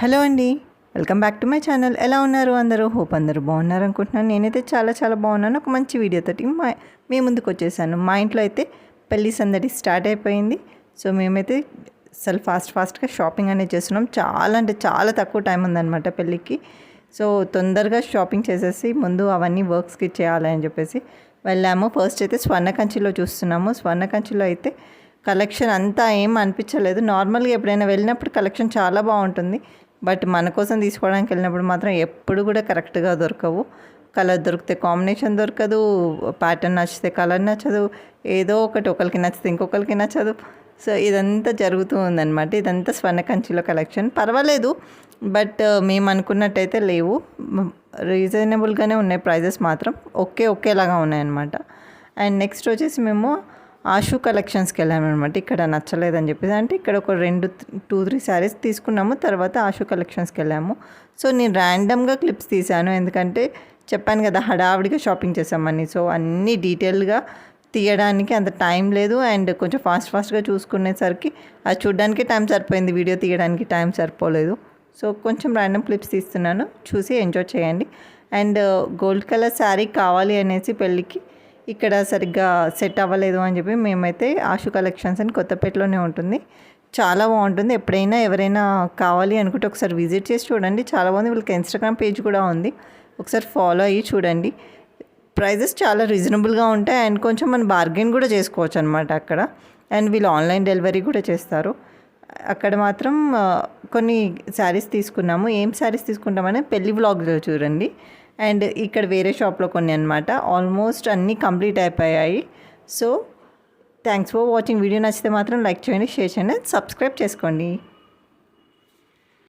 Hello అండి. Welcome back to my channel. ఎలా ఉన్నారు అందరూ? హోప్ అందరూ బాగున్నారు అనుకుంటున్నాను నేనైతే చాలా చాలా బాగున్నాను. ఒక మంచి వీడియోతోటి మా మీ ముందుకు వచ్చేసాను. మా ఇంట్లో అయితే పెళ్ళి సందడి స్టార్ట్ అయిపోయింది. సో మేమైతే అసలు ఫాస్ట్ ఫాస్ట్గా షాపింగ్ అనేది చేస్తున్నాం. చాలా అంటే చాలా తక్కువ టైం ఉందన్నమాట పెళ్ళికి. సో తొందరగా షాపింగ్ చేసేసి ముందు అవన్నీ వర్క్స్కి చేయాలని చెప్పేసి వెళ్ళాము. ఫస్ట్ అయితే స్వర్ణ కంచిలో చూస్తున్నాము. స్వర్ణ కంచిలో అయితే కలెక్షన్ అంతా ఏం అనిపించలేదు. నార్మల్గా ఎప్పుడైనా వెళ్ళినప్పుడు కలెక్షన్ చాలా బాగుంటుంది. బట్ మన కోసం తీసుకోవడానికి వెళ్ళినప్పుడు మాత్రం ఎప్పుడు కూడా కరెక్ట్గా దొరకవు. కలర్ దొరికితే కాంబినేషన్ దొరకదు ప్యాటర్న్ నచ్చితే కలర్ నచ్చదు ఏదో ఒకటి ఒకరికి నచ్చితే ఇంకొకరికి నచ్చదు. సో ఇదంతా జరుగుతూ ఉందన్నమాట. ఇదంతా స్వర్ణ కంచిలో కలెక్షన్. పర్వాలేదు బట్ uh, మేము అనుకున్నట్టయితే లేవు. రీజనబుల్గానే ఉన్నాయి ప్రైజెస్ మాత్రం. ఒకే ఒకేలాగా ఉన్నాయన్నమాట. అండ్ నెక్స్ట్ వచ్చేసి మేము ఆషు కలెక్షన్స్కి వెళ్ళామన్నమాట. ఇక్కడ నచ్చలేదని చెప్పేసి. అంటే ఇక్కడ ఒక రెండు టూ త్రీ శారీస్ తీసుకున్నాము. తర్వాత ఆషు కలెక్షన్స్కి వెళ్ళాము. సో నేను ర్యాండమ్గా క్లిప్స్ తీశాను. ఎందుకంటే చెప్పాను కదా హడావిడిగా షాపింగ్ చేసామని సో అన్నీ డీటెయిల్గా తీయడానికి అంత టైం లేదు. అండ్ కొంచెం ఫాస్ట్ ఫాస్ట్గా చూసుకునేసరికి అది చూడడానికి టైం సరిపోయింది. వీడియో తీయడానికి టైం సరిపోలేదు. సో కొంచెం ర్యాండమ్ క్లిప్స్ తీస్తున్నాను. చూసి ఎంజాయ్ చేయండి. అండ్ గోల్డ్ కలర్ శారీ కావాలి అనేసి పెళ్ళికి ఇక్కడ సరిగ్గా సెట్ అవ్వలేదు అని చెప్పి మేమైతే ఆశు కలెక్షన్స్ అని కొత్తపేటలోనే ఉంటుంది. చాలా బాగుంటుంది. ఎప్పుడైనా ఎవరైనా కావాలి అనుకుంటే ఒకసారి విజిట్ చేసి చూడండి. చాలా బాగుంది. వీళ్ళకి ఇన్స్టాగ్రామ్ పేజ్ కూడా ఉంది. ఒకసారి ఫాలో అయ్యి చూడండి. ప్రైజెస్ చాలా రీజనబుల్గా ఉంటాయి. అండ్ కొంచెం మనం బార్గెన్ కూడా చేసుకోవచ్చు అనమాట అక్కడ. అండ్ వీళ్ళు ఆన్లైన్ డెలివరీ కూడా చేస్తారు. అక్కడ మాత్రం కొన్ని శారీస్ తీసుకున్నాము. ఏం శారీస్ తీసుకుంటామని పెళ్ళి వ్లాగ్లో చూడండి. అండ్ ఇక్కడ వేరే షాప్లో కొన్ని అనమాట ఆల్మోస్ట్ అన్నీ కంప్లీట్ అయిపోయాయి. So thanks for watching video నచ్చితే మాత్రం లైక్ చేయండి షేర్ చేయండి సబ్స్క్రైబ్ చేసుకోండి.